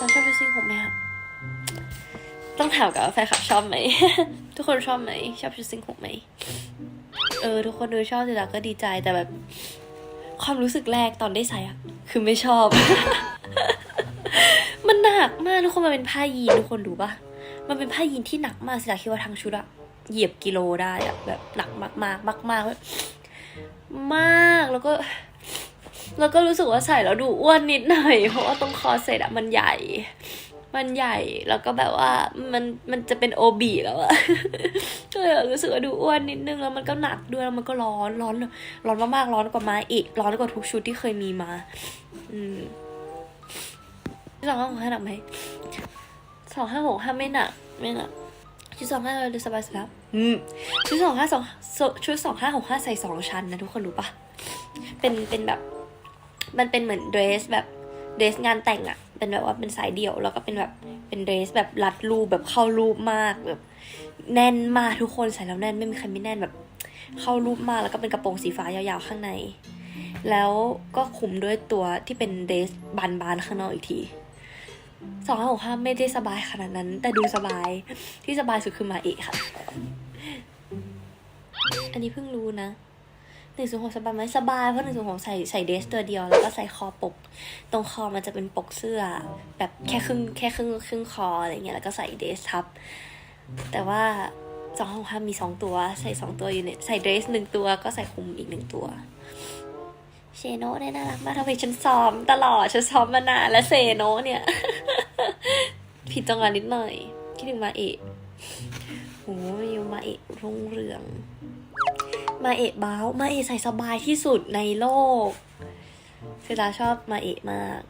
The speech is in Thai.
ตาชอบชุดสีผมไหมครับ ต้องถามกับแฟนคลับชอบไหม ทุกคนชอบไหม ชอบชุดสีผมไหม เออ ทุกคนดูชอบสิตาก็ดีใจแต่แบบ ความรู้สึกแรกตอนได้ใส่อะคือไม่ชอบ มันหนักมากทุกคนมันเป็นผ้ายีนทุกคนดูปะมันเป็นผ้ายีนที่หนักมากสิตาคิดว่าทั้งชุดอะเหยียบกิโลได้อะแบบหนักมากมากมากมากๆแบบมากแล้วก็ แล้วก็รู้สึกว่าใส่แล้วดูอ้วนนิดหน่อย เพราะว่าตรงคอเสร็จอะมันใหญ่ มันใหญ่แล้วก็แบบว่ามันมันจะเป็นโอบีแล้วอะก็เลยรู้สึกว่าดูอ้วนนิดนึงแล้วมันก็หนักด้วยแล้วมันก็ร้อนร้อนร้อนมากๆร้อนกว่ามาอีก ร้อนกว่าทุกชุดที่เคยมีมา อืมสองห้าหกห้าหนักไหมสองห้าหกห้าไม่หนักไม่หนักชุดสองห้าเราดูสบายสุดแล้วอืมชุดสองห้าสองชุดสองห้าหกห้าใส่สองชั้นนะทุกคนรู้ปะเป็นเป็นแบบ มันเป็นเหมือนเดรสแบบเดรสงานแต่งอะเป็นแบบว่าเป็นสายเดี่ยวแล้วก็เป็นแบบเป็นเดรสแบบรัดรูปแบบเข้ารูปมากแบบแน่นมากทุกคนใส่แล้วแน่นไม่มีใครไม่แน่นแบบเข้ารูปมากแล้วก็เป็นกระโปรงสีฟ้ายาวๆข้างใน แล้วก็คุมด้วยตัวที่เป็นเดรสบานๆข้างนอกอีกทีสองห้าหกห้าไม่ได้สบายขนาดนั้น แต่ดูสบายที่สบายสุดคือมาเอะค่ะ อันนี้เพิ่งรู้นะ หนึ่งศูนย์หกสบายไหมสบายเพราะหนึ่งศูนย์หกใส่ใส่เดรสตัวเดียวแล้วก็ใส่คอปก ตรงคอมันจะเป็นปกเสื้อ แบบแค่ครึ่งแค่ครึ่งครึ่งคออะไรเงี้ยแล้วก็ใส่เดรสทับ แต่ว่าสองห้องห้ามีสองตัว ใส่สองตัวอยู่เนี่ยใส่เดรสหนึ่งตัวก็ใส่คลุมอีกหนึ่งตัวเชโนะเนี่ยน่ารักมากทำไมฉันซ้อมตลอดฉันซ้อมมานานแล้วเซโนะเนี่ย ผิดจังหวะนิดหน่อย คิดถึงมาเอะโอ้ยยูมาเอะรุ่งเรือง มาเอะบ้าวมาเอะใส่สบายที่สุดในโลกเซตาชอบมาเอะมาก